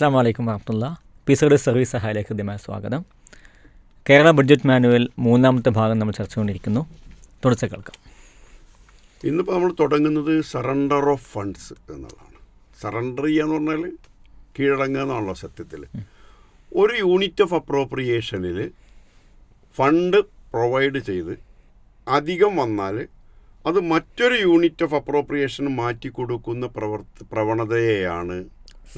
അസ്സാം വലൈക്കും വാഹത്തുള്ള പിസോഡ് സർവീസ് സഹായിലേക്ക് ഹൃദ്യമായ സ്വാഗതം. കേരള ബഡ്ജറ്റ് മാനുവൽ മൂന്നാമത്തെ ഭാഗം നമ്മൾ ചർച്ച കൊണ്ടിരിക്കുന്നു. തുടർച്ച കേൾക്കാം. ഇന്നിപ്പോൾ നമ്മൾ തുടങ്ങുന്നത് സറണ്ടർ ഓഫ് ഫണ്ട്സ് എന്നുള്ളതാണ്. സറണ്ടർ ചെയ്യുക എന്ന് പറഞ്ഞാൽ കീഴടങ്ങുക എന്നാണല്ലോ സത്യത്തിൽ ഒരു യൂണിറ്റ് ഓഫ് അപ്രോപ്രിയേഷനിൽ ഫണ്ട് പ്രൊവൈഡ് ചെയ്ത് അധികം വന്നാൽ അത് മറ്റൊരു യൂണിറ്റ് ഓഫ് അപ്രോപ്രിയേഷൻ മാറ്റി കൊടുക്കുന്ന പ്രവർത്തി പ്രവണതയെയാണ്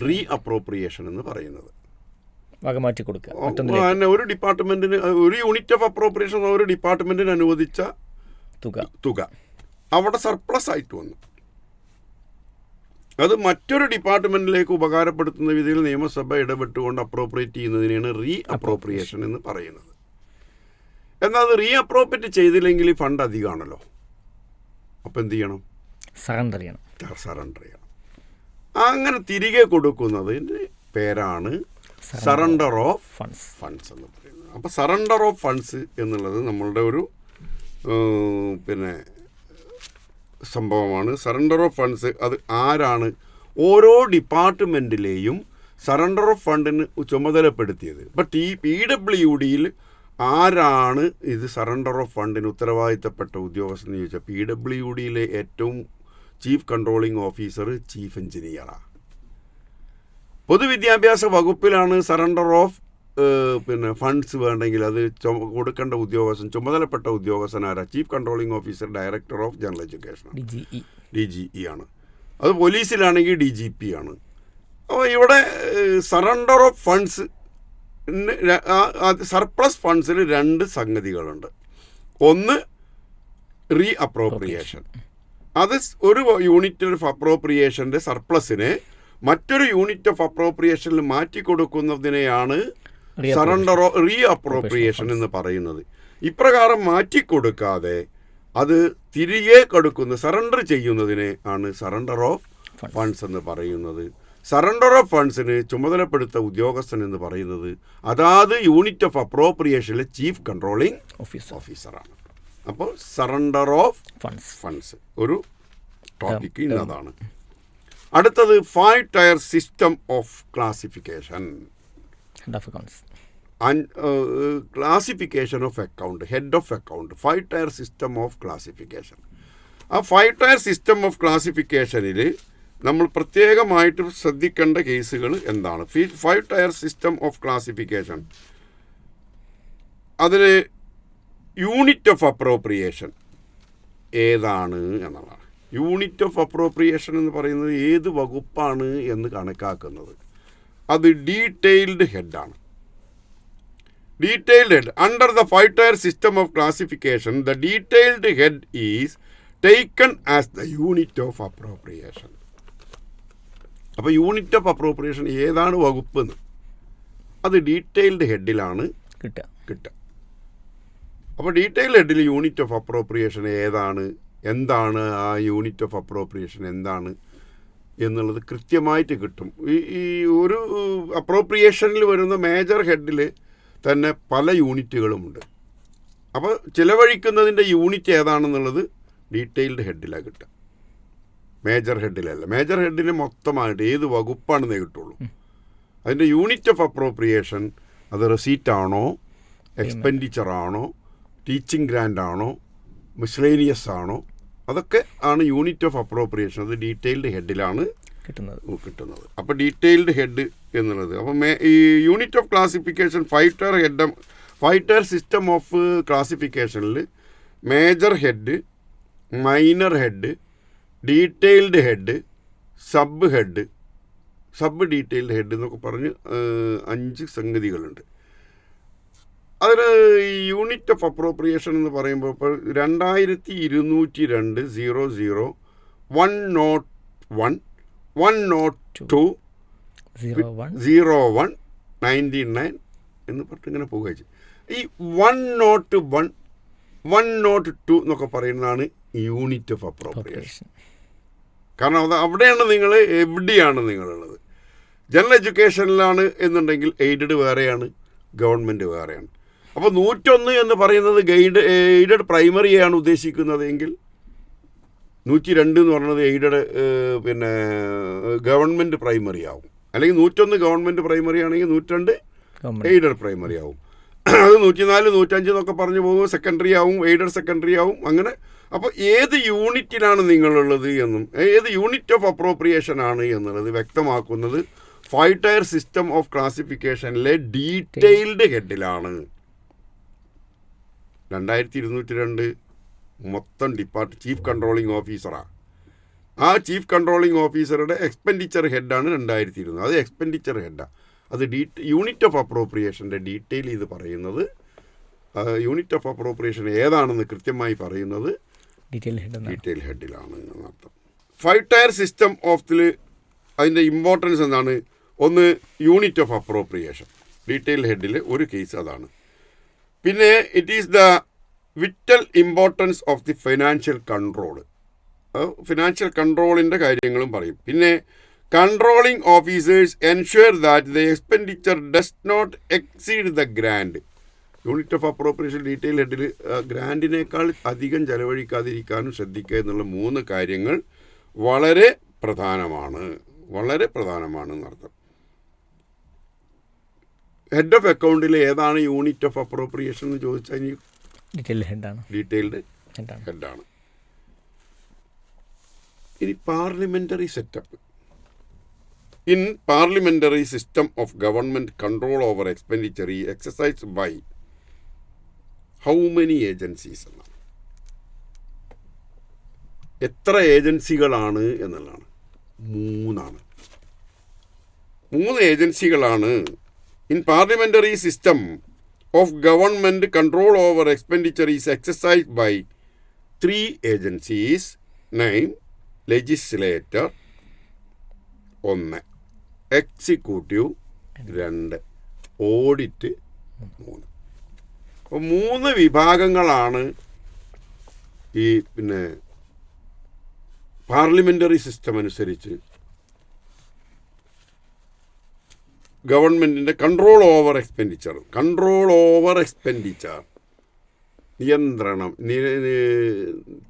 റീ അപ്രോപ്രിയേഷൻ എന്ന് പറയുന്നത്. കൊടുക്കുക. ഒരു ഡിപ്പാർട്ട്മെന്റിന് ഒരു യൂണിറ്റ് ഓഫ് അപ്രോപ്രിയേഷൻ ഒരു ഡിപ്പാർട്ട്മെന്റിന് അനുവദിച്ച തുക. തുക. അവിടെ സർപ്ലസ് ആയിട്ട് വന്നു. അത് മറ്റൊരു ഡിപ്പാർട്ട്മെന്റിലേക്ക് ഉപകാരപ്പെടുത്തുന്ന വിധത്തിൽ നിയമസഭ ഇടപെട്ടുകൊണ്ട് അപ്രോപ്രിയേറ്റ് ചെയ്യുന്നതിനെയാണ് റീ അപ്രോപ്രിയേഷൻ എന്ന് പറയുന്നത്. എന്നാൽ അത് റീ അപ്രോപ്രിയേറ്റ് ചെയ്തില്ലെങ്കിൽ ഫണ്ട് അധികമാണല്ലോ. അപ്പം എന്ത് ചെയ്യണം? സറണ്ടർ ചെയ്യണം. സറണ്ടർ ചെയ്യണം. അങ്ങനെ തിരികെ കൊടുക്കുന്നതിന്റെ പേരാണ് സറണ്ടർ ഓഫ് ഫണ്ട്സ് ഫണ്ട്സ് എന്ന് പറയുന്നത്. അപ്പോൾ സറണ്ടർ ഓഫ് ഫണ്ട്സ് എന്നുള്ളത് നമ്മളുടെ ഒരു പിന്നെ സംഭവമാണ്. സറണ്ടർ ഓഫ് ഫണ്ട്സ് അത് ആരാണ് ഓരോ ഡിപ്പാർട്ട്മെന്റിലെയും സറണ്ടർ ഓഫ് ഫണ്ടിന് ചുമതലപ്പെടുത്തിയത്. ഇപ്പം ഈ പി ഡബ്ല്യു ഡിയിൽ ആരാണ് ഇത് സറണ്ടർ ഓഫ് ഫണ്ടിന് ഉത്തരവാദിത്തപ്പെട്ട ഉദ്യോഗസ്ഥൻ എന്ന് ചോദിച്ചാൽ പി ഡബ്ല്യു ഡിയിലെ ഏറ്റവും ചീഫ് കൺട്രോളിംഗ് ഓഫീസർ ചീഫ് എഞ്ചിനീയറാണ് പൊതുവിദ്യാഭ്യാസ വകുപ്പിലാണ് സറണ്ടർ ഓഫ് പിന്നെ ഫണ്ട്സ് വേണ്ടെങ്കിൽ അത് കൊടുക്കേണ്ട ഉദ്യോഗസ്ഥൻ ചുമതലപ്പെട്ട ഉദ്യോഗസ്ഥൻ ആരാ? Chief controlling officer director of general education D G E. D G E ആണ്. അത് പോലീസിലാണെങ്കിൽ ഡി ജി പി ആണ്. അപ്പോൾ ഇവിടെ സറണ്ടർ ഓഫ് ഫണ്ട്സ് സർപ്ലസ് ഫണ്ട്സിൽ രണ്ട് സംഗതികളുണ്ട്. ഒന്ന് റീ അപ്രോപ്രിയേഷൻ അത് ഒരു യൂണിറ്റ് ഓഫ് അപ്രോപ്രിയേഷന്റെ സർപ്ലസിനെ മറ്റൊരു യൂണിറ്റ് ഓഫ് അപ്രോപ്രിയേഷനിൽ മാറ്റി കൊടുക്കുന്നതിനെയാണ് സറണ്ടറോ സറണ്ടർ റീ അപ്രോപ്രിയേഷൻ എന്ന് പറയുന്നത്. ഇപ്രകാരം മാറ്റിക്കൊടുക്കാതെ അത് തിരികെ കൊടുക്കുന്ന സറണ്ടർ ചെയ്യുന്നതിനെ ആണ് സറണ്ടർ ഓഫ് ഫണ്ട്സ് എന്ന് പറയുന്നത്. സറണ്ടർ ഓഫ് ഫണ്ട്സിന് ചുമതലപ്പെടുത്ത ഉദ്യോഗസ്ഥൻ എന്ന് പറയുന്നത് അതാത് യൂണിറ്റ് ഓഫ് അപ്രോപ്രിയേഷനിലെ ചീഫ് കൺട്രോളിംഗ് ഓഫീസറാണ്. അപ്പോൾ സറണ്ടർ ഓഫ് ഫണ്ട്സ് ഫണ്ട്സ് ഒരു ടോപ്പിക് ഇന്നതാണ്. അടുത്തത് five tier system of classification head of accounts classification of account head of account five tier system of classification ആ ഫൈവ് ടയർ സിസ്റ്റം ഓഫ് ക്ലാസിഫിക്കേഷനിൽ നമ്മൾ പ്രത്യേകമായിട്ട് ശ്രദ്ധിക്കേണ്ട കേസുകൾ എന്താണ്? Five tier system of classification അതിൽ യൂണിറ്റ് ഓഫ് അപ്രോപ്രിയേഷൻ ഏതാണ് എന്നുള്ളതാണ്. യൂണിറ്റ് ഓഫ് അപ്രോപ്രിയേഷൻ എന്ന് പറയുന്നത് ഏത് വകുപ്പാണ് എന്ന് കണക്കാക്കുന്നത്. അത് detailed ഹെഡാണ് detailed head under the five tier system of classification the detailed head is taken as the unit of appropriation അപ്പോൾ യൂണിറ്റ് ഓഫ് അപ്രോപ്രിയേഷൻ ഏതാണ് വകുപ്പ് എന്ന് അത് ഡീറ്റെയിൽഡ് ഹെഡിലാണ് കിട്ടുക. കിട്ടുക. അപ്പോൾ ഡീറ്റെയിൽ ഹെഡിൽ യൂണിറ്റ് ഓഫ് അപ്രോപ്രിയേഷൻ ഏതാണ്? എന്താണ് ആ യൂണിറ്റ് ഓഫ് അപ്രോപ്രിയേഷൻ എന്താണ്? എന്നുള്ളത് കൃത്യമായിട്ട് കിട്ടും. ഈ ഈ ഒരു അപ്രോപ്രിയേഷനിൽ വരുന്ന മേജർ ഹെഡിൽ തന്നെ പല യൂണിറ്റുകളുമുണ്ട് അപ്പോൾ ചിലവഴിക്കുന്നതിന്റെ യൂണിറ്റ് ഏതാണെന്നുള്ളത് ഡീറ്റെയിൽഡ് ഹെഡിലാണ് കിട്ടുക. മേജർ ഹെഡിലല്ല മേജർ ഹെഡിന് മൊത്തമായിട്ട് ഏത് വകുപ്പാണെന്നേ കിട്ടുള്ളൂ. അതിന്റെ യൂണിറ്റ് ഓഫ് അപ്രോപ്രിയേഷൻ അത് റെസീറ്റ് ആണോ? എക്സ്പെൻഡിച്ചർ ആണോ? ടീച്ചിങ് ഗ്രാൻഡ് ആണോ മിസ്ലേനിയസ് ആണോ അതൊക്കെ ആണ് യൂണിറ്റ് ഓഫ് അപ്രോപ്രിയേഷൻ. അത് ഡീറ്റെയിൽഡ് ഹെഡിലാണ് കിട്ടുന്നത്. കിട്ടുന്നത്. അപ്പോൾ ഡീറ്റെയിൽഡ് ഹെഡ് എന്നുള്ളത്. അപ്പോൾ മേ ഈ unit of classification five tier head five tier system of ക്ലാസിഫിക്കേഷനിൽ major head minor head detailed head sub head sub detailed head എന്നൊക്കെ പറഞ്ഞ് അഞ്ച് സംഗതികളുണ്ട്. അതിൽ യൂണിറ്റ് ഓഫ് അപ്രോപ്രിയേഷൻ എന്ന് പറയുമ്പോൾ ഇപ്പോൾ രണ്ടായിരത്തി ഇരുന്നൂറ്റി രണ്ട് zero zero one nought one one nought two zero one ninety nine എന്ന് പറഞ്ഞിട്ട് ഇങ്ങനെ പോകുക ഈ one nought one one nought two എന്നൊക്കെ പറയുന്നതാണ് യൂണിറ്റ് ഓഫ് അപ്രോപ്രിയേഷൻ കാരണം അത് അവിടെയാണ് നിങ്ങൾ എവിടെയാണ് നിങ്ങളുള്ളത്? ജനറൽ എഡ്യൂക്കേഷനിലാണ് എന്നുണ്ടെങ്കിൽ എയ്ഡഡ് വേറെയാണ് ഗവൺമെന്റ് വേറെയാണ്. അപ്പോൾ നൂറ്റൊന്ന് എന്ന് പറയുന്നത് ഗൈഡ് എയ്ഡഡ് പ്രൈമറിയാണ് ഉദ്ദേശിക്കുന്നത് എങ്കിൽ നൂറ്റി രണ്ട് എന്ന് പറയുന്നത് എയ്ഡഡ് പിന്നെ ഗവൺമെന്റ് പ്രൈമറി ആവും. അല്ലെങ്കിൽ നൂറ്റൊന്ന് ഗവൺമെന്റ് പ്രൈമറി ആണെങ്കിൽ നൂറ്റണ്ട് എയ്ഡഡ് പ്രൈമറി ആവും. അത് നൂറ്റിനാല് നൂറ്റഞ്ച് എന്നൊക്കെ പറഞ്ഞു പോകും സെക്കൻഡറി ആവും എയ്ഡഡ് സെക്കൻഡറി ആവും അങ്ങനെ. അപ്പോൾ ഏത് യൂണിറ്റിലാണ് നിങ്ങളുള്ളത് എന്നും ഏത് യൂണിറ്റ് ഓഫ് അപ്രോപ്രിയേഷൻ ആണ് എന്നുള്ളത് വ്യക്തമാക്കുന്നത് ഫൈവ് ടയർ സിസ്റ്റം ഓഫ് ക്ലാസിഫിക്കേഷനിലെ ഡീറ്റെയിൽഡ് ഹെഡിലാണ്. രണ്ടായിരത്തി ഇരുന്നൂറ്റി രണ്ട് മൊത്തം ഡിപ്പാർട്ട് ചീഫ് കൺട്രോളിംഗ് ഓഫീസറാണ് ആ. ചീഫ് കൺട്രോളിംഗ് ഓഫീസറുടെ എക്സ്പെൻഡിച്ചർ ഹെഡാണ് രണ്ടായിരത്തി ഇരുന്നൂറ് അത് എക്സ്പെൻഡിച്ചർ ഹെഡാണ് അത് ഡീ യൂണിറ്റ് ഓഫ് അപ്രോപ്രിയേഷന്റെ ഡീറ്റെയിൽ ഇത് പറയുന്നത് യൂണിറ്റ് ഓഫ് അപ്രോപ്രിയേഷൻ ഏതാണെന്ന് കൃത്യമായി പറയുന്നത് ഡീറ്റെയിൽ ഹെഡിലാണ് എന്നർത്ഥം. ഫൈവ് ടയർ സിസ്റ്റം ഓഫിൽ അതിന്റെ ഇമ്പോർട്ടൻസ് എന്താണ്? ഒന്ന് യൂണിറ്റ് ഓഫ് അപ്രോപ്രിയേഷൻ ഡീറ്റെയിൽ ഹെഡിൽ ഒരു കേസ് അതാണ്. പിന്നെ it is the vital importance of the financial control financial കൺട്രോളിന്റെ കാര്യങ്ങളും പറയും. പിന്നെ controlling officers ensure that the expenditure does not exceed the grant unit of appropriation detail ഹെഡിൽ ഗ്രാൻഡിനേക്കാൾ അധികം ചെലവഴിക്കാതിരിക്കാനും ശ്രദ്ധിക്കുക എന്നുള്ള മൂന്ന് കാര്യങ്ങൾ വളരെ പ്രധാനമാണ്. വളരെ പ്രധാനമാണ് എന്നർത്ഥം. ഹെഡ് ഓഫ് അക്കൗണ്ടിൽ ഏതാണ് യൂണിറ്റ് ഓഫ് അപ്രോപ്രിയേഷൻ എന്ന് ചോദിച്ചാൽ ഇനി ഹെഡാണ് ഡീറ്റെയിൽഡ് ഹെഡാണ് ഹെഡാണ് ഇനി parliamentary setup in parliamentary system of government control over expenditure is exercise by how many agencies എന്നാണ്? എത്ര ഏജൻസികളാണ് എന്നുള്ളതാണ്. മൂന്നാണ്. മൂന്ന് ഏജൻസികളാണ് in parliamentary system of government control over expenditure is exercise by three agencies nine legislator ഒന്ന് executive രണ്ട് audit മൂന്ന്. അപ്പോൾ മൂന്ന് വിഭാഗങ്ങളാണ് ഈ പിന്നെ പാർലമെന്ററി സിസ്റ്റം അനുസരിച്ച് ഗവൺമെന്റിന്റെ control over expenditure control over expenditure നിയന്ത്രണം.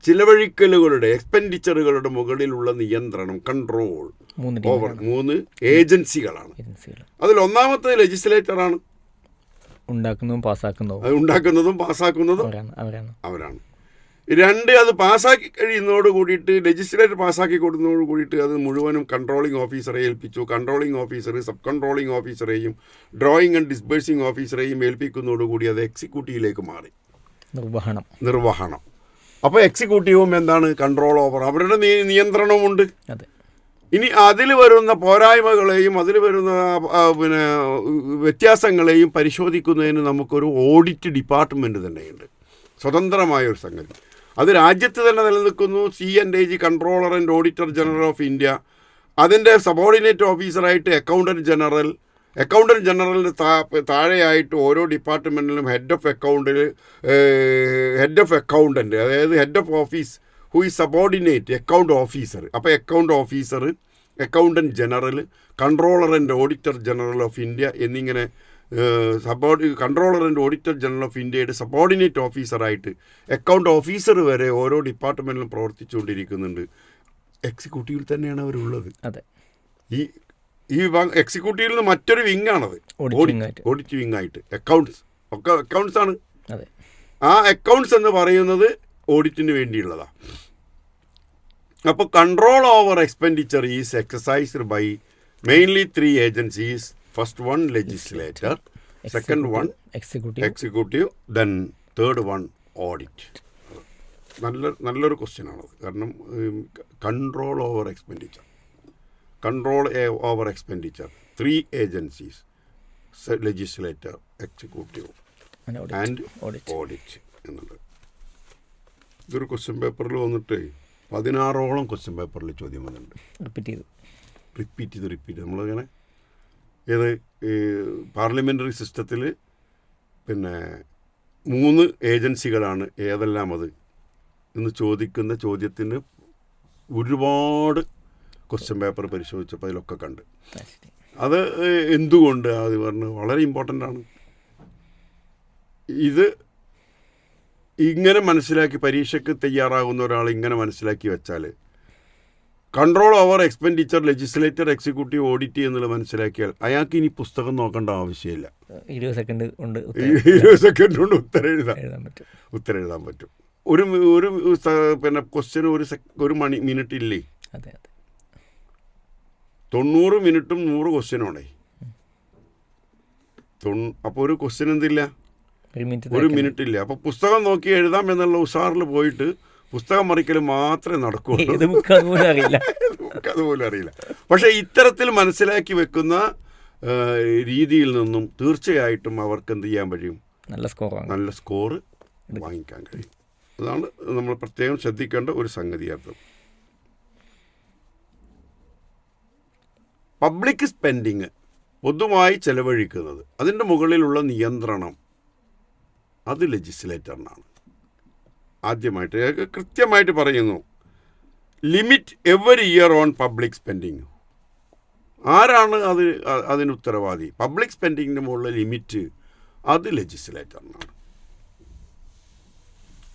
ചിലവഴിക്കലുകളുടെ എക്സ്പെൻഡിച്ചറുകളുടെ മുകളിലുള്ള നിയന്ത്രണം കൺട്രോൾ മൂന്ന് ഓവർ മൂന്ന് ഏജൻസികളാണ്. അതിൽ ഒന്നാമത്തെ ലെജിസ്ലേറ്ററാണ് ഉണ്ടാക്കുന്നതും പാസ്സാക്കുന്നതും. ഉണ്ടാക്കുന്നതും പാസ്സാക്കുന്നതും അവരാണ്. രണ്ട് അത് പാസ്സാക്കി കഴിയുന്നതോട് കൂടിയിട്ട് ലെജിസ്ലേറ്റർ പാസ്സാക്കി കൊടുക്കുന്നതോട് കൂടിയിട്ട് അത് മുഴുവനും കൺട്രോളിംഗ് ഓഫീസറെ ഏൽപ്പിച്ചു. കൺട്രോളിംഗ് ഓഫീസർ സബ് കൺട്രോളിംഗ് ഓഫീസറെയും ഡ്രോയിങ് ആൻഡ് ഡിസ്ബേഴ്സിംഗ് ഓഫീസറെയും ഏൽപ്പിക്കുന്നതോടുകൂടി അത് എക്സിക്യൂട്ടീവിലേക്ക് മാറി. നിർവഹണം. നിർവഹണം. അപ്പോൾ എക്സിക്യൂട്ടീവും എന്താണ്? കൺട്രോൾ ഓവർ അവരുടെ നിയ- നിയന്ത്രണമുണ്ട് അതെ. ഇനി അതിൽ വരുന്ന പോരായ്മകളെയും അതിൽ വരുന്ന പിന്നെ വ്യത്യാസങ്ങളെയും പരിശോധിക്കുന്നതിന് നമുക്കൊരു ഓഡിറ്റ് ഡിപ്പാർട്ട്മെന്റ് തന്നെയുണ്ട്. സ്വതന്ത്രമായ ഒരു സംഗതി. അത് രാജ്യത്ത് തന്നെ നിലനിൽക്കുന്നു. C and A G controller and auditor general of India അതിന്റെ സബോർഡിനേറ്റ് ഓഫീസറായിട്ട് അക്കൗണ്ടന്റ് ജനറൽ അക്കൗണ്ടന്റ് ജനറലിന് താ താഴെയായിട്ട് ഓരോ ഡിപ്പാർട്ട്മെന്റിലും ഹെഡ് ഓഫ് അക്കൗണ്ടിൽ ഹെഡ് ഓഫ് അക്കൗണ്ടന്റ് അതായത് head of office who is subordinate account officer അപ്പോൾ account officer accountant general controller and auditor general of India എന്നിങ്ങനെ സബോർഡി controller and auditor general of ഇന്ത്യയുടെ സബോർഡിനേറ്റ് ഓഫീസറായിട്ട് അക്കൗണ്ട് ഓഫീസർ വരെ ഓരോ ഡിപ്പാർട്ട്മെന്റിലും പ്രവർത്തിച്ചുകൊണ്ടിരിക്കുന്നുണ്ട്. എക്സിക്യൂട്ടീവിൽ തന്നെയാണ് അവരുള്ളത്. അതെ. ഈ ഈ വിഭാഗം എക്സിക്യൂട്ടീവിൽ നിന്ന് മറ്റൊരു വിങ്ങാണത് ഓഡിറ്റ് വിങ് ആയിട്ട്. അക്കൗണ്ട്സ് ഒക്കെ അക്കൗണ്ട്സ് ആണ്. ആ അക്കൗണ്ട്സ് എന്ന് പറയുന്നത് ഓഡിറ്റിന് വേണ്ടിയുള്ളതാണ് അപ്പോൾ control over expenditure is exercised by mainly three agencies first one legislator second one executive executive then third one audit നല്ല നല്ലൊരു ക്വസ്റ്റ്യൻ ആണത്. കാരണം control over expenditure control over expenditure three agencies legislator executive and audit audit എന്നുള്ളത്. ഇതൊരു question പേപ്പറിൽ വന്നിട്ട് പതിനാറോളം question പേപ്പറിൽ ചോദ്യം വന്നിട്ടുണ്ട്. റിപ്പീറ്റ് ചെയ്ത്. റിപ്പീറ്റ് ചെയ്ത് റിപ്പീറ്റ് നമ്മളിങ്ങനെ ഏത് ഈ പാർലമെന്ററി സിസ്റ്റത്തിൽ പിന്നെ മൂന്ന് ഏജൻസികളാണ് ഏതെല്ലാം അത് എന്ന് ചോദിക്കുന്ന ചോദ്യത്തിന് ഒരുപാട് ക്വസ്റ്റ്യൻ പേപ്പർ പരിശോധിച്ചപ്പോൾ അതിലൊക്കെ കണ്ട്. അത് എന്തുകൊണ്ട്? അത് പറഞ്ഞ് വളരെ ഇമ്പോർട്ടന്റ് ആണ്. ഇത് ഇങ്ങനെ മനസ്സിലാക്കി പരീക്ഷയ്ക്ക് തയ്യാറാകുന്ന ഒരാൾ ഇങ്ങനെ മനസ്സിലാക്കി വെച്ചാൽ control over expenditure legislator executive audit എന്നുള്ളത് മനസ്സിലാക്കിയാൽ അയാൾക്ക് ഇനി പുസ്തകം നോക്കേണ്ട ആവശ്യമില്ല. ഇരുപത് സെക്കൻഡ് കൊണ്ട് ഉത്തരം ഇരുപത് സെക്കൻഡ് കൊണ്ട് ഉത്തരം എഴുതാം. എഴുതാൻ പറ്റും. ഉത്തരം എഴുതാൻ പറ്റും. ഒരു ഒരു പിന്നെ ക്വസ്റ്റ്യൻ ഒരു ഒരു മണി മിനിറ്റ് ഇല്ലേ? അതെ അതെ. തൊണ്ണൂറ് മിനിറ്റും നൂറ് ക്വസ്റ്റ്യനോടെ അപ്പോൾ ഒരു ക്വസ്റ്റ്യൻ എന്തില്ല? ഒരു മിനിറ്റ് ഒരു മിനിറ്റ് ഇല്ല. അപ്പോൾ പുസ്തകം നോക്കി എഴുതാം എന്നുള്ള ഉഷാറിൽ പോയിട്ട് പുസ്തകം മറിക്കൽ മാത്രമേ നടക്കുകയുള്ളൂ ഏത് ബുക്ക് അതുപോലും അറിയില്ല. പക്ഷെ അറിയില്ല. പക്ഷേ ഇത്തരത്തിൽ മനസ്സിലാക്കി വെക്കുന്ന രീതിയിൽ നിന്നും തീർച്ചയായിട്ടും അവർക്ക് എന്ത് ചെയ്യാൻ കഴിയും? നല്ല സ്കോർ നല്ല സ്കോർ വാങ്ങിക്കാൻ കഴിയും. അതാണ് നമ്മൾ പ്രത്യേകം ശ്രദ്ധിക്കേണ്ട ഒരു സംഗതിയായിരുന്നു പബ്ലിക് സ്പെൻഡിങ് പൊതുവായി ചെലവഴിക്കുന്നത് അതിന്റെ മുകളിലുള്ള നിയന്ത്രണം അത് ലെജിസ്ലേറ്ററിനാണ് ആദ്യമായിട്ട് കൃത്യമായിട്ട് പറയുന്നു. Limit every year on public spending ആരാണ് അത് അതിന് ഉത്തരവാദി? പബ്ലിക് സ്പെൻഡിങ്ങിന് മുകളിലെ ലിമിറ്റ് അത് ലെജിസ്ലേറ്ററിനാണ്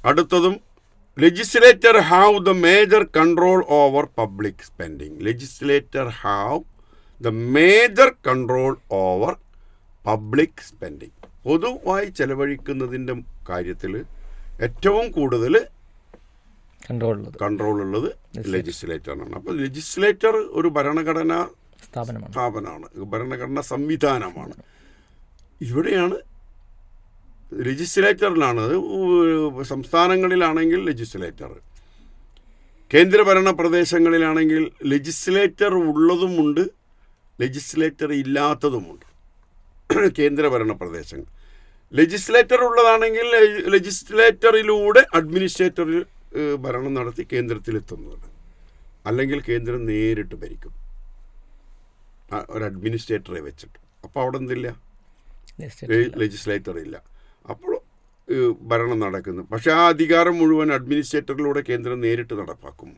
അടുത്തതും legislator have the major control over public spending legislator have the major control over public spending പൊതുവായി ചെലവഴിക്കുന്നതിന്റെ കാര്യത്തിൽ ഏറ്റവും കൂടുതൽ കൺട്രോൾ ഉള്ളത് കൺട്രോൾ ഉള്ളത് ലെജിസ്ലേറ്ററാണ് അപ്പോൾ ലെജിസ്ലേറ്റർ ഒരു ഭരണഘടന സ്ഥാപനമാണ്. സ്ഥാപനമാണ്. ഭരണഘടനാ സംവിധാനമാണ്. ഇവിടെയാണ് ലെജിസ്ലേറ്ററിലാണ് സംസ്ഥാനങ്ങളിലാണെങ്കിൽ ലെജിസ്ലേറ്റർ കേന്ദ്രഭരണ പ്രദേശങ്ങളിലാണെങ്കിൽ ലെജിസ്ലേറ്റർ ഉള്ളതുമുണ്ട് ലെജിസ്ലേറ്റർ ഇല്ലാത്തതുമുണ്ട്. കേന്ദ്രഭരണ പ്രദേശങ്ങൾ. ലെജിസ്ലേറ്റർ ഉള്ളതാണെങ്കിൽ ലെജിസ്ലേറ്ററിലൂടെ അഡ്മിനിസ്ട്രേറ്റർ ഭരണം നടത്തി കേന്ദ്രത്തിലെത്തുന്നതാണ് അല്ലെങ്കിൽ കേന്ദ്രം നേരിട്ട് ഭരിക്കും. ഒരു അഡ്മിനിസ്ട്രേറ്ററെ വെച്ചിട്ട്. അപ്പോൾ അവിടെ എന്തില്ല? ലെജിസ്ലേറ്റർ ഇല്ല. അപ്പോൾ ഭരണം നടക്കുന്നു. പക്ഷെ ആ അധികാരം മുഴുവൻ അഡ്മിനിസ്ട്രേറ്ററിലൂടെ കേന്ദ്രം നേരിട്ട് നടപ്പാക്കും.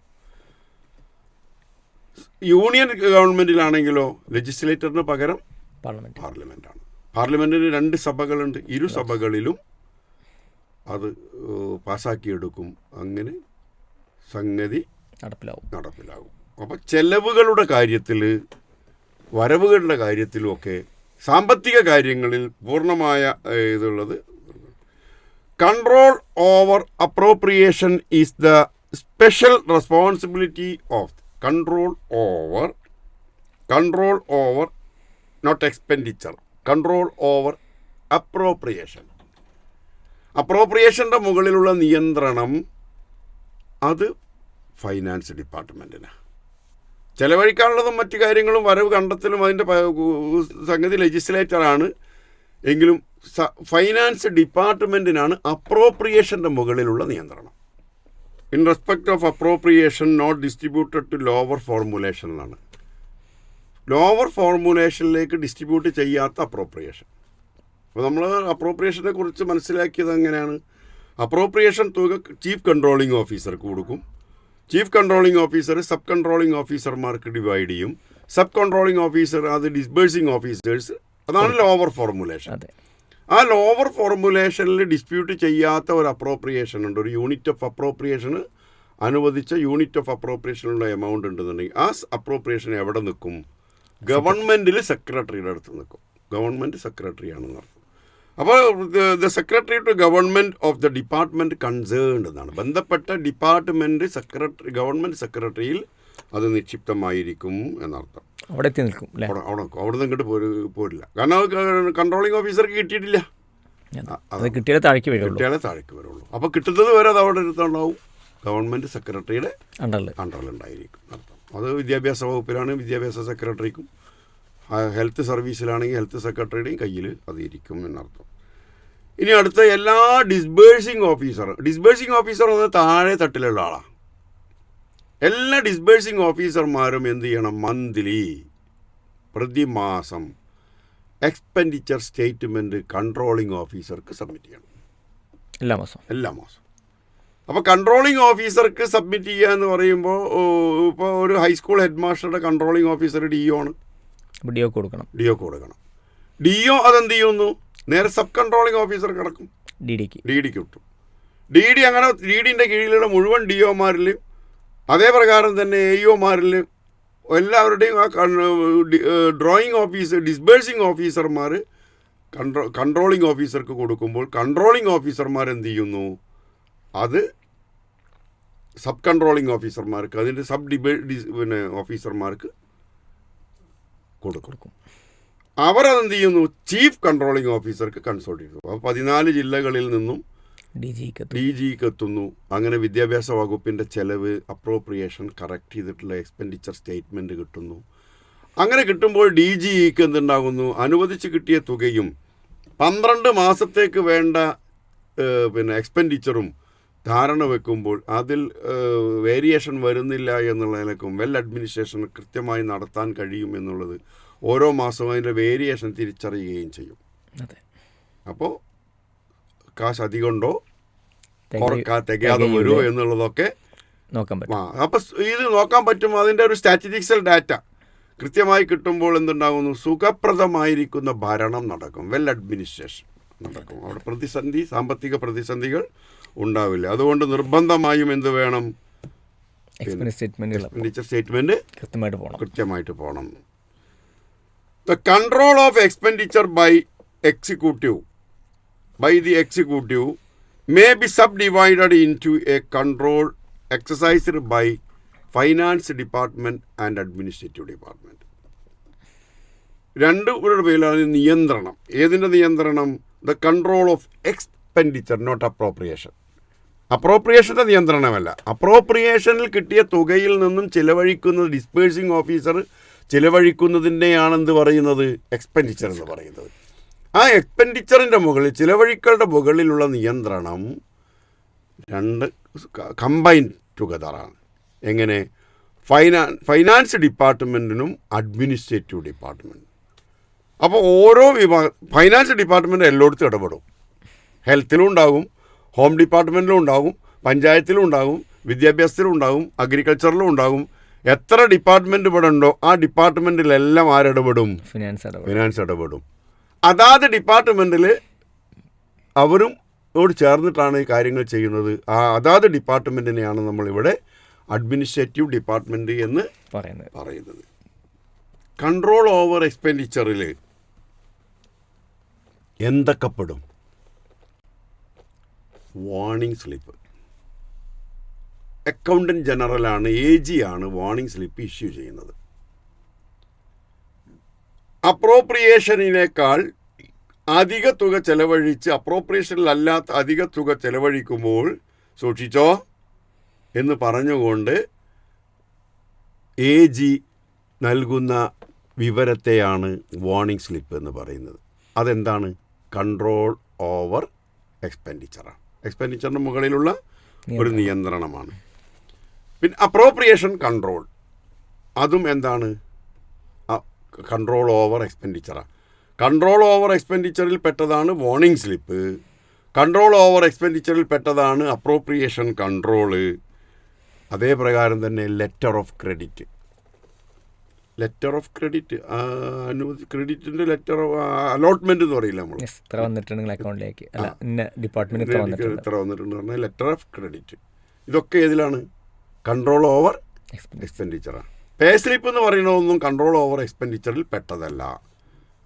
യൂണിയൻ ഗവൺമെന്റിലാണെങ്കിലോ ലെജിസ്ലേറ്ററിന് പകരം പാർലമെന്റ് പാർലമെന്റാണ് പാർലമെന്റിന് രണ്ട് സഭകളുണ്ട്. ഇരു സഭകളിലും അത് പാസാക്കിയെടുക്കും. പാസ്സാക്കിയെടുക്കും അങ്ങനെ സംഗതി നടപ്പിലാവും. നടപ്പിലാകും അപ്പോൾ ചെലവുകളുടെ കാര്യത്തിൽ വരവുകളുടെ കാര്യത്തിലുമൊക്കെ സാമ്പത്തിക കാര്യങ്ങളിൽ പൂർണമായ ഇതുള്ളത് control over appropriation is the special responsibility of control over control over not expenditure. Control over appropriation അപ്രോപ്രിയേഷന്റെ മുകളിലുള്ള നിയന്ത്രണം അത് ഫൈനാൻസ് ഡിപ്പാർട്ട്മെന്റിന് ചെലവഴിക്കാനുള്ളതും മറ്റു കാര്യങ്ങളും വരവ് കണ്ടെത്തലും അതിന്റെ സംഗതി ലെജിസ്ലേറ്ററാണ് എങ്കിലും ഫൈനാൻസ് ഡിപ്പാർട്ട്മെന്റിനാണ് അപ്രോപ്രിയേഷന്റെ മുകളിലുള്ള നിയന്ത്രണം. In respect of appropriation not distributed to lower formulation എന്നാണ് ലോവർ ഫോർമുലേഷനിലേക്ക് ഡിസ്ട്രിബ്യൂട്ട് ചെയ്യാത്ത അപ്രോപ്രിയേഷൻ അപ്പോൾ നമ്മൾ അപ്രോപ്രിയേഷനെ കുറിച്ച് മനസ്സിലാക്കിയത് എങ്ങനെയാണ്? അപ്രോപ്രിയേഷൻ തുക ചീഫ് കൺട്രോളിംഗ് ഓഫീസർക്ക് കൊടുക്കും. Chief controlling officer sub controlling ഓഫീസർമാർക്ക് ഡിവൈഡ് ചെയ്യും. സബ് കൺട്രോളിംഗ് ഓഫീസർ അത് ഡിസ്ബേഴ്സിംഗ് ഓഫീസേഴ്സ് അതാണ് ലോവർ ഫോർമുലേഷൻ ആ ലോവർ ഫോർമുലേഷനിൽ ഡിസ്പ്യൂട്ട് ചെയ്യാത്ത ഒരു അപ്രോപ്രിയേഷൻ ഉണ്ട്. ഒരു യൂണിറ്റ് ഓഫ് അപ്രോപ്രിയേഷന് അനുവദിച്ച യൂണിറ്റ് ഓഫ് അപ്രോപ്രിയേഷനുള്ള എമൗണ്ട് ഉണ്ടെന്നുണ്ടെങ്കിൽ ആ അപ്രോപ്രിയേഷൻ എവിടെ നിൽക്കും? ഗവൺമെന്റിൽ സെക്രട്ടറിയുടെ അടുത്ത് നിൽക്കും. ഗവൺമെന്റ് സെക്രട്ടറിയാണെന്ന് അർത്ഥം. അപ്പോൾ the secretary to government of the department concerned എന്നാണ്. ബന്ധപ്പെട്ട ഡിപ്പാർട്ട്മെന്റ് സെക്രട്ടറി ഗവൺമെന്റ് സെക്രട്ടറിയിൽ അത് നിക്ഷിപ്തമായിരിക്കും എന്നർത്ഥം. അവിടെ എത്തി നിൽക്കും അവിടെ അവിടെ നിന്ന് ഇങ്ങോട്ട് പോര് പോരില്ല. കാരണം അത് കൺട്രോളിംഗ് ഓഫീസർക്ക് കിട്ടിയിട്ടില്ല. അത് കിട്ടിയാലേ താഴേക്ക് വരുള്ളൂ. കിട്ടിയാലേ താഴേക്ക് വരുള്ളൂ. അപ്പോൾ കിട്ടുന്നത് വരെ അത് അവിടെ എടുത്തുണ്ടാവും ഗവൺമെന്റ് സെക്രട്ടറിയുടെ കൺട്രോൾ ഉണ്ടായിരിക്കും. അർത്ഥം. അത് വിദ്യാഭ്യാസ വകുപ്പിലാണ് വിദ്യാഭ്യാസ സെക്രട്ടറിക്കും ഹെൽത്ത് സർവീസിലാണെങ്കിൽ ഹെൽത്ത് സെക്രട്ടറിയുടെയും കയ്യിൽ അത് ഇരിക്കും എന്നർത്ഥം. ഇനി അടുത്ത എല്ലാ ഡിസ്ബേഴ്സിംഗ് ഓഫീസർ ഡിസ്ബേഴ്സിംഗ് ഓഫീസർ എന്ന് താഴെ തട്ടിലുള്ള ആളാണ് എല്ലാ ഡിസ്ബേഴ്സിംഗ് ഓഫീസർമാരും എന്ത് ചെയ്യണം? മന്ത്ലി പ്രതിമാസം എക്സ്പെൻഡിച്ചർ സ്റ്റേറ്റ്മെന്റ് കൺട്രോളിംഗ് ഓഫീസർക്ക് സബ്മിറ്റ് ചെയ്യണം. എല്ലാ മാസം എല്ലാ മാസം അപ്പോൾ കൺട്രോളിങ് ഓഫീസർക്ക് സബ്മിറ്റ് ചെയ്യുക എന്ന് പറയുമ്പോൾ ഇപ്പോൾ ഒരു ഹൈസ്കൂൾ ഹെഡ് മാസ്റ്ററുടെ കൺട്രോളിങ് ഓഫീസർ ഡി ഒ ആണ്. ഡി വീഡിയോ കൊടുക്കണം. ഡി ഒ കൊടുക്കണം. ഡി ഒ അതെന്ത് ചെയ്യുന്നു? നേരെ സബ് കൺട്രോളിങ് ഓഫീസർ കിടക്കും. ഡി ഡിക്ക് ഡി ഡിക്ക് കിട്ടും. ഡി ഡി അങ്ങനെ ഡി ഡിന്റെ കീഴിലുള്ള മുഴുവൻ ഡി ഒമാരിലും അതേ പ്രകാരം തന്നെ എ ഒമാരിലും എല്ലാവരുടെയും ആ ഡ്രോയിങ് ഓഫീസർ ഡിസ്ബേഴ്സിങ് ഓഫീസർമാർ കൺട്രോ കൺട്രോളിങ് ഓഫീസർക്ക് കൊടുക്കുമ്പോൾ കൺട്രോളിങ് ഓഫീസർമാർ എന്ത് ചെയ്യുന്നു? അത് സബ് കൺട്രോളിങ് ഓഫീസർമാർക്ക് അതിന്റെ സബ് ഡിബേ പിന്നെ ഓഫീസർമാർക്ക് കൊടുക്കും. അവരതെന്ത് ചെയ്യുന്നു? ചീഫ് കൺട്രോളിങ് ഓഫീസർക്ക് കൺസൾട്ട് ചെയ്തു. അപ്പോൾ പതിനാല് ജില്ലകളിൽ നിന്നും ഡി ജിക്ക് എത്തുന്നു അങ്ങനെ വിദ്യാഭ്യാസ വകുപ്പിന്റെ ചെലവ് അപ്രോപ്രിയേഷൻ കറക്റ്റ് ചെയ്തിട്ടുള്ള എക്സ്പെൻഡിച്ചർ സ്റ്റേറ്റ്മെന്റ് കിട്ടുന്നു. അങ്ങനെ കിട്ടുമ്പോൾ ഡി ജിക്ക് എന്തുണ്ടാകുന്നു? അനുവദിച്ച് കിട്ടിയ തുകയും പന്ത്രണ്ട് മാസത്തേക്ക് വേണ്ട പിന്നെ എക്സ്പെൻഡിച്ചറും ധാരണ വെക്കുമ്പോൾ അതിൽ വേരിയേഷൻ വരുന്നില്ല എന്നുള്ളതിനേക്കും വെൽ അഡ്മിനിസ്ട്രേഷൻ കൃത്യമായി നടത്താൻ കഴിയും എന്നുള്ളത് ഓരോ മാസവും അതിന്റെ വേരിയേഷൻ തിരിച്ചറിയുകയും ചെയ്യും. അപ്പോൾ കാശ് അധികമുണ്ടോ? തികയാതെ? വരുമോ എന്നുള്ളതൊക്കെ നോക്കാൻ പറ്റും. അപ്പം ഇത് നോക്കാൻ പറ്റും. അതിന്റെ ഒരു സ്റ്റാറ്റിസ്റ്റിക്സൽ ഡാറ്റ കൃത്യമായി കിട്ടുമ്പോൾ എന്തുണ്ടാകുന്നു? സുഖപ്രദമായിരിക്കുന്ന ഭരണം നടക്കും. വെൽ അഡ്മിനിസ്ട്രേഷൻ നടക്കും. അവിടെ പ്രതിസന്ധി സാമ്പത്തിക പ്രതിസന്ധികൾ ഉണ്ടാവില്ല. അതുകൊണ്ട് നിർബന്ധമായും എന്ത് വേണം? എക്സ്പെൻഡിച്ചർ സ്റ്റേറ്റ്മെന്റ് കൃത്യമായിട്ട് പോകണം. കൃത്യമായിട്ട് പോകണം. The control of expenditure by executive by the executive may be sub divided into a control exercised by finance department and administrative department രണ്ട് പേരിലാണ് നിയന്ത്രണം. ഏതിന്റെ നിയന്ത്രണം? The control of expenditure not appropriation അപ്രോപ്രിയേഷന്റെ നിയന്ത്രണമല്ല. അപ്രോപ്രിയേഷനിൽ കിട്ടിയ തുകയിൽ നിന്നും ചിലവഴിക്കുന്നത് ഡിസ്പേഴ്സിംഗ് ഓഫീസർ ചിലവഴിക്കുന്നതിന്റെയാണെന്ന് പറയുന്നത്? എക്സ്പെൻഡിച്ചർ എന്ന് പറയുന്നത്. ആ എക്സ്പെൻഡിച്ചറിന്റെ മുകളിൽ ചിലവഴിക്കളുടെ മുകളിലുള്ള നിയന്ത്രണം രണ്ട് കമ്പൈൻ ടുഗദറാണ് എങ്ങനെ? ഫൈനാ ഫൈനാൻസ് ഡിപ്പാർട്ട്മെന്റിനും അഡ്മിനിസ്ട്രേറ്റീവ് ഡിപ്പാർട്ട്മെന്റിനും അപ്പോൾ ഓരോ വിഭാഗം ഫൈനാൻസ് ഡിപ്പാർട്ട്മെന്റ് എല്ലായിടത്തും ഇടപെടും. ഹെൽത്തിലും ഉണ്ടാകും ഹോം ഡിപ്പാർട്ട്മെന്റിലും ഉണ്ടാകും പഞ്ചായത്തിലും ഉണ്ടാകും വിദ്യാഭ്യാസത്തിലും ഉണ്ടാകും അഗ്രികൾച്ചറിലും ഉണ്ടാകും. എത്ര ഡിപ്പാർട്ട്മെന്റ് ഇവിടെ ഉണ്ടോ ആ ഡിപ്പാർട്ട്മെന്റിലെല്ലാം ആരിടപെടും? ഫിനാൻസ് ഇടപെടും. ഫിനാൻസ് ഇടപെടും. അതാത് ഡിപ്പാർട്ട്മെന്റിൽ അവരും ോട് ചേർന്നിട്ടാണ് ഈ കാര്യങ്ങൾ ചെയ്യുന്നത്. ആ അതാത് ഡിപ്പാർട്ട്മെന്റിനെയാണ് നമ്മളിവിടെ അഡ്മിനിസ്ട്രേറ്റീവ് ഡിപ്പാർട്ട്മെന്റ് എന്ന് പറയുന്നത്. പറയുന്നത്. കൺട്രോൾ ഓവർ എക്സ്പെൻഡിച്ചറിൽ എന്തൊക്കെ പെടും? വാർണിംഗ് സ്ലിപ്പ് അക്കൗണ്ടന്റ് ജനറലാണ് എ ജി ആണ് വാണിംഗ് സ്ലിപ്പ് ഇഷ്യൂ ചെയ്യുന്നത്. അപ്രോപ്രിയേഷനേക്കാൾ അധിക തുക ചെലവഴിച്ച് അപ്രോപ്രിയേഷനിലല്ലാത്ത അധിക തുക ചെലവഴിക്കുമ്പോൾ സൂക്ഷിച്ചോ എന്ന് പറഞ്ഞുകൊണ്ട് എ ജി നൽകുന്ന വിവരത്തെയാണ് വാർണിംഗ് സ്ലിപ്പ് എന്ന് പറയുന്നത്. അതെന്താണ്? കൺട്രോൾ ഓവർ എക്സ്പെൻഡിച്ചറാണ് എക്സ്പെൻഡിച്ചറിന് മുകളിലുള്ള ഒരു നിയന്ത്രണമാണ്. പിന്നെ അപ്രോപ്രിയേഷൻ കൺട്രോൾ അതും എന്താണ്? കൺട്രോൾ ഓവർ എക്സ്പെൻഡിച്ചറാണ് കൺട്രോൾ ഓവർ എക്സ്പെൻഡിച്ചറിൽ പെട്ടതാണ് വാർണിംഗ് സ്ലിപ്പ് കൺട്രോൾ ഓവർ എക്സ്പെൻഡിച്ചറിൽ പെട്ടതാണ് അപ്രോപ്രിയേഷൻ കൺട്രോൾ അതേ പ്രകാരം തന്നെ letter of credit letter of credit അനുമതി ക്രെഡിറ്റിന്റെ ലെറ്റർ ഓഫ് അലോട്ട്മെന്റ് എന്ന് പറയില്ല നമ്മൾ എത്ര ഇത്ര വന്നിട്ടുണ്ട് അക്കൗണ്ടിലേക്ക് അല്ല ഡിപ്പാർട്ട്മെന്റ് ഇത്ര വന്നിട്ടുണ്ട്. എത്ര വന്നിട്ടുണ്ട് പറഞ്ഞാൽ ലെറ്റർ ഓഫ് ക്രെഡിറ്റ് ഇതൊക്കെ ഏതിലാണ്? കൺട്രോൾ ഓവർ എക്സ്പെൻഡിച്ചറാണ് പേ സ്ലിപ്പ് എന്ന് പറയുന്നതൊന്നും കൺട്രോൾ ഓവർ എക്സ്പെൻഡിച്ചറിൽ പെട്ടതല്ല.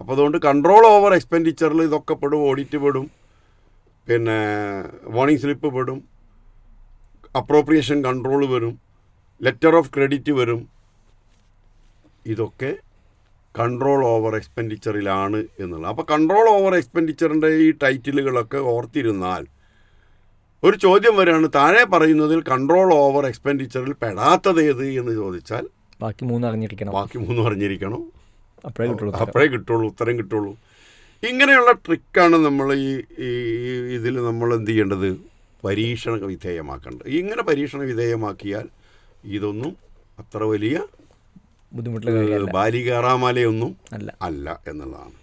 അപ്പോൾ അതുകൊണ്ട് കൺട്രോൾ ഓവർ എക്സ്പെൻഡിച്ചറിൽ ഇതൊക്കെ പെടും ഓഡിറ്റ് പെടും പിന്നെ വാണിംഗ് സ്ലിപ്പ് പെടും അപ്രോപ്രിയേഷൻ കൺട്രോൾ വരും ലെറ്റർ ഓഫ് ക്രെഡിറ്റ് വരും ഇതൊക്കെ കൺട്രോൾ ഓവർ എക്സ്പെൻഡിച്ചറിലാണ് എന്നുള്ളത്. അപ്പോൾ കൺട്രോൾ ഓവർ എക്സ്പെൻഡിച്ചറിന്റെ ഈ ടൈറ്റിലുകളൊക്കെ ഓർത്തിരുന്നാൽ ഒരു ചോദ്യം വരികയാണ് താഴെ പറയുന്നതിൽ കൺട്രോൾ ഓവർ എക്സ്പെൻഡിച്ചറിൽ പെടാത്തത് ഏത് എന്ന് ചോദിച്ചാൽ ബാക്കി മൂന്ന് അറിഞ്ഞിരിക്കണം. ബാക്കി മൂന്ന് അറിഞ്ഞിരിക്കണം. അപ്പോഴേ കിട്ടുള്ളൂ. അപ്പോഴേ കിട്ടുള്ളൂ ഉത്തരം കിട്ടുള്ളൂ. ഇങ്ങനെയുള്ള ട്രിക്കാണ് നമ്മൾ ഈ ഇതിൽ നമ്മൾ എന്ത് ചെയ്യേണ്ടത്? പരീക്ഷണ വിധേയമാക്കേണ്ടത്. ഇങ്ങനെ പരീക്ഷണ വിധേയമാക്കിയാൽ ഇതൊന്നും അത്ര വലിയ ബുദ്ധിമുട്ടുള്ള കാര്യമല്ല. ബാലികാറാമാലയൊന്നും അല്ല. അല്ല എന്നുള്ളതാണ്.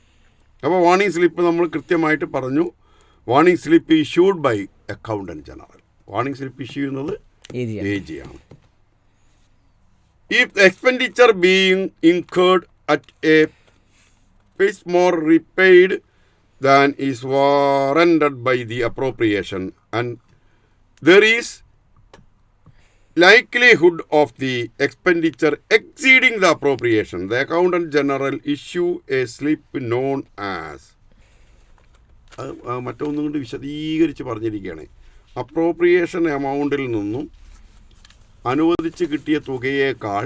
അപ്പോൾ വാണിംഗ് സ്ലിപ്പ് നമ്മൾ കൃത്യമായിട്ട് പറഞ്ഞു. Warning slip issued by accountant general. Warning slip issue ചെയ്യുന്നത് എ ജി ആണ്. If expenditure being being at a pace more rapid than is is by the appropriation and there there is of the expenditure expenditure the appropriation the the general issue a slip known as മറ്റൊന്നും കൊണ്ട് വിശദീകരിച്ച് പറഞ്ഞിരിക്കുകയാണ്. Appropriation എമൗണ്ടിൽ നിന്നും അനുവദിച്ച് കിട്ടിയ തുകയേക്കാൾ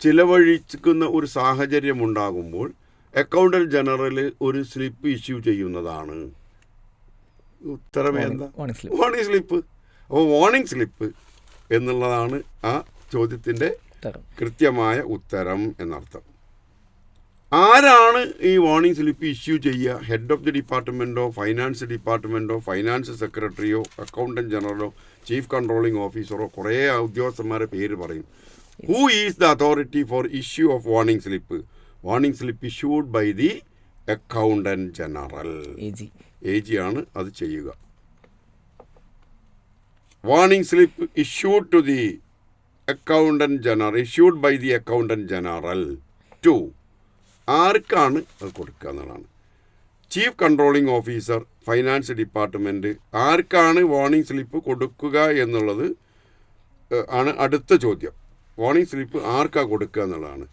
ചിലവഴിക്കുന്ന ഒരു സാഹചര്യം ഉണ്ടാകുമ്പോൾ അക്കൗണ്ടന്റ് ജനറൽ ഒരു സ്ലിപ്പ് ഇഷ്യൂ ചെയ്യുന്നതാണ്. ഉത്തരം എന്താ warning slip. വാർണിംഗ് സ്ലിപ്പ് അപ്പോൾ വാണിംഗ് സ്ലിപ്പ് എന്നുള്ളതാണ് ആ ചോദ്യത്തിന്റെ കൃത്യമായ ഉത്തരം എന്നർത്ഥം. ആരാണ് ഈ വാർണിംഗ് സ്ലിപ്പ് ഇഷ്യൂ ചെയ്യുക? ഹെഡ് ഓഫ് ദി ഡിപ്പാർട്ട്മെന്റോ ഫൈനാൻസ് ഡിപ്പാർട്ട്മെന്റോ ഫൈനാൻസ് സെക്രട്ടറിയോ അക്കൗണ്ടന്റ് ജനറലോ ചീഫ് കൺട്രോളിംഗ് ഓഫീസറോ കുറേ ഉദ്യോഗസ്ഥന്മാരെ പേര് പറയും. Who is the authority for issue of warning slip warning slip issued by the accountant general A G A G ആണ് അത് ചെയ്യുക. Warning slip issued to the accountant general issued by the accountant general to ആർക്കാണ് അത് കൊടുക്കുക എന്നുള്ളതാണ്. Chief controlling officer finance department ആർക്കാണ് warning slip കൊടുക്കുക എന്നുള്ളത് ആണ് അടുത്ത ചോദ്യം. വാർണിംഗ് സ്ലിപ്പ് ആർക്കാ കൊടുക്കുക എന്നുള്ളതാണ്.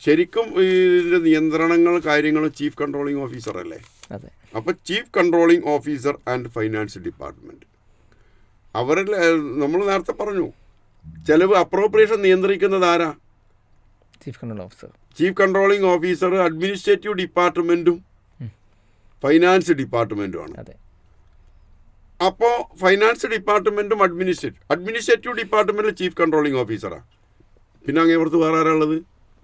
ശരിക്കും ഇതിന്റെ നിയന്ത്രണങ്ങൾ കാര്യങ്ങൾ ചീഫ് കൺട്രോളിംഗ് ഓഫീസർ അല്ലേ? അപ്പോൾ chief controlling officer and finance department അവരിൽ നമ്മൾ നേരത്തെ പറഞ്ഞു ചെലവ് അപ്രോപ്രിയേഷൻ നിയന്ത്രിക്കുന്നത് ആരാ? Chief control officer chief controlling officer administrative ഡിപ്പാർട്ട്മെന്റും finance ഡിപ്പാർട്ട്മെന്റുമാണ് അപ്പോൾ ഫൈനാൻസ് ഡിപ്പാർട്ട്മെന്റും അഡ്മിനിസ്ട്രേറ്റീവ് അഡ്മിനിസ്ട്രേറ്റീവ് ഡിപ്പാർട്ട്മെന്റിൽ ചീഫ് കൺട്രോളിംഗ് ഓഫീസറാണ് പിന്നെ അങ്ങേ പുറത്ത് വേറെ ആരാളുള്ളത്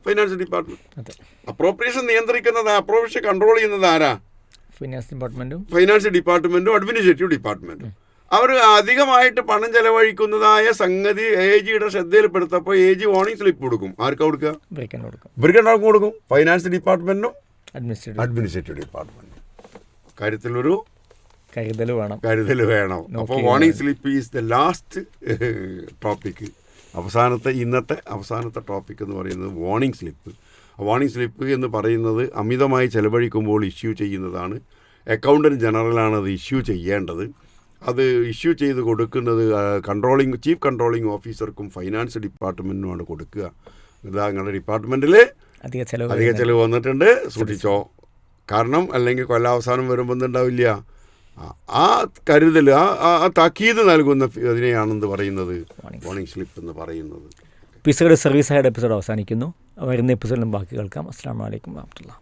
ഫൈനാൻസ് ഡിപ്പാർട്ട്മെന്റ് അപ്രോപ്രിയേഷൻ നിയന്ത്രിക്കുന്നത് അപ്രോപ്രിയേഷൻ കൺട്രോൾ ചെയ്യുന്നത് ആരാ? ഫൈനാൻസ് ഡിപ്പാർട്ട്മെന്റും ഫൈനാൻസ് ഡിപ്പാർട്ട്മെന്റും അഡ്മിനിസ്ട്രേറ്റീവ് ഡിപ്പാർട്ട്മെന്റും അവർ അധികമായിട്ട് പണം ചെലവഴിക്കുന്നതായ സംഗതി എ ജിയുടെ ശ്രദ്ധയിൽപ്പെടുത്തപ്പോൾ എ ജി വാർണിംഗ് സ്ലിപ്പ് കൊടുക്കും. ആർക്കാ കൊടുക്കുക? ബ്രേക്കൻ കൊടുക്കും. ഫൈനാൻസ് ഡിപ്പാർട്ട്മെന്റിനും അഡ്മിനിസ്ട്രേറ്റീവ് ഡിപ്പാർട്ട്മെന്റിനും കാര്യത്തിലൊരു കരുതൽ വേണം. കരുതൽ വേണം. അപ്പോൾ warning warning slip is the last topic അവസാനത്തെ ഇന്നത്തെ അവസാനത്തെ ടോപ്പിക് എന്ന് പറയുന്നത് വാർണിംഗ് സ്ലിപ്പ് വാർണിംഗ് സ്ലിപ്പ് എന്ന് പറയുന്നത് അമിതമായി ചെലവഴിക്കുമ്പോൾ ഇഷ്യൂ ചെയ്യുന്നതാണ്. അക്കൗണ്ടന്റ് ജനറലാണ് അത് ഇഷ്യൂ ചെയ്യേണ്ടത്. അത് ഇഷ്യൂ ചെയ്ത് കൊടുക്കുന്നത് കൺട്രോളിങ് ചീഫ് കൺട്രോളിങ് ഓഫീസർക്കും ഫൈനാൻസ് ഡിപ്പാർട്ട്മെന്റിനുമാണ് കൊടുക്കുക. ഇതാ നിങ്ങളുടെ ഡിപ്പാർട്ട്മെന്റിൽ അധിക ചിലവ് അധിക ചിലവ് വന്നിട്ടുണ്ട്. സൂക്ഷിച്ചോ. കാരണം അല്ലെങ്കിൽ കൊല്ലാവസാനം വരുമ്പോൾ എന്തുണ്ടാവില്ല ആ- ആ കരുതൽ ആ ആ- താക്കീത് നൽകുന്ന അതിനെയാണെന്ന് പറയുന്നത്. Warning സ്ലിപ്പ് എന്ന് പറയുന്നത്. പിസയുടെ സർവീസ് ആയിട്ട് എപ്പിസോഡ് അവസാനിക്കുന്നു. വരുന്ന എപ്പിസോഡിലും ബാക്കി കേൾക്കാം. അസ്സാം വലൈക്കും വാഹമത്തുള്ള